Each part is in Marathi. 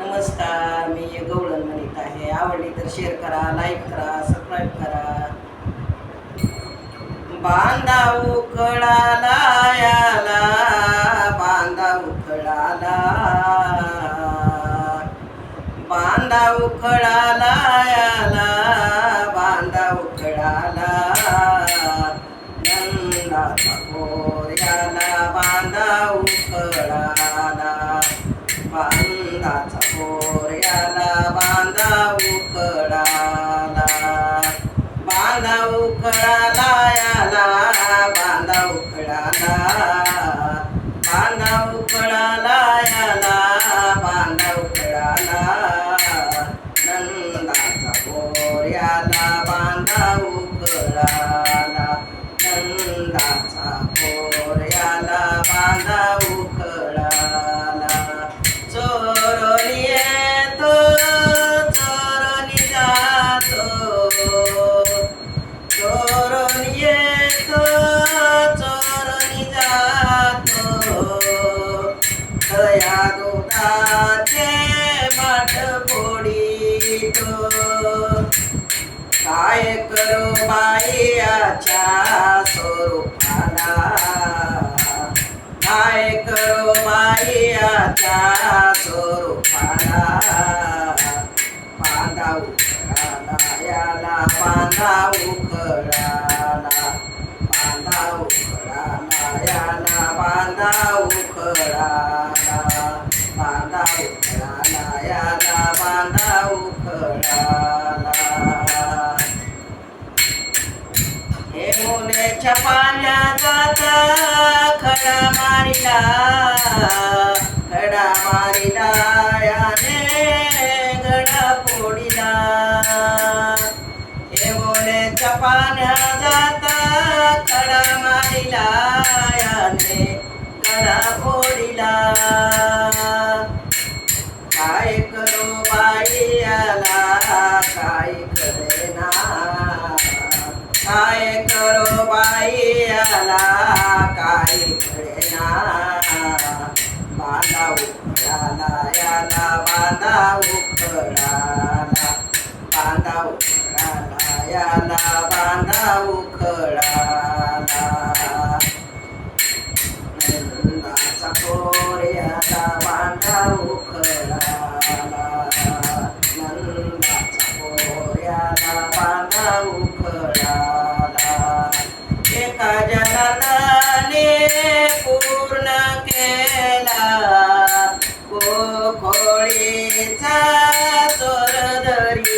नमस्कार मी गवळण म्हणत आहे. आवडली तर शेअर करा लाईक करा सबस्क्राईब करा. बांधा उकळाला याला. बांधा उकळाला बांधा उकळाला याला. बांधा उकळाला नंदाचा बांधा उकळाला नंदाचा पोर्याला बांधा उकळाला चोरली येतो चोरली जातो चोरून येतो चोरून जातो दया दुधाचे माठ फोडीतो काय करो बाईच्या स्वरूपाला? काय करो बाईच्या स्वरूपाला? बांधा उखळाला याला बांधा उखळाला बांधा उखळाला याला बांधा उखळाला बांधा उखळा पाण्याचा खडा मारिला खडा मारिला याने गडा फोडिला. हे मुलेच्या पाण्याचा खडा मारिला याने गडा फोडिला. काय करो बाई याला काय करेना बाला उखळाला याला बाला उखळाला बाला उखळाला याला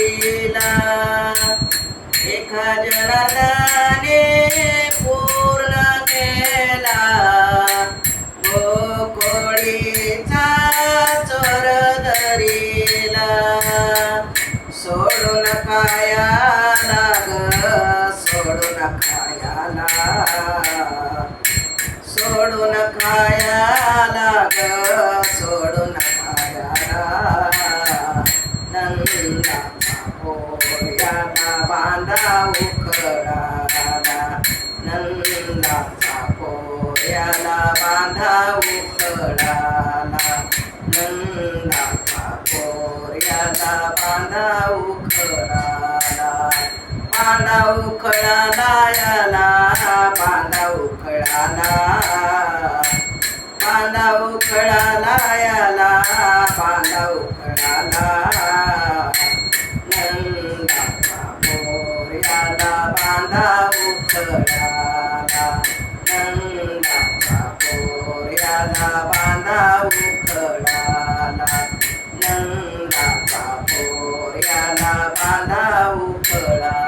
धरीला एका जनाने पूर्ण केला. गोकोळीचा चोर धरीला. सोडून खायाला उखळाला नंदाचा पोर्याला बांधा उखळाला नंदाचा पोर्याला बांधा उखळाला बांधा उखळाला याला बांधा उखळाला बांधा उखळाला याला बांधा उखळाला बांधा उखळाला नंदाचा पोर्याला बांधा उखळाला नंदाचा पोर्याला बांधा उखळाला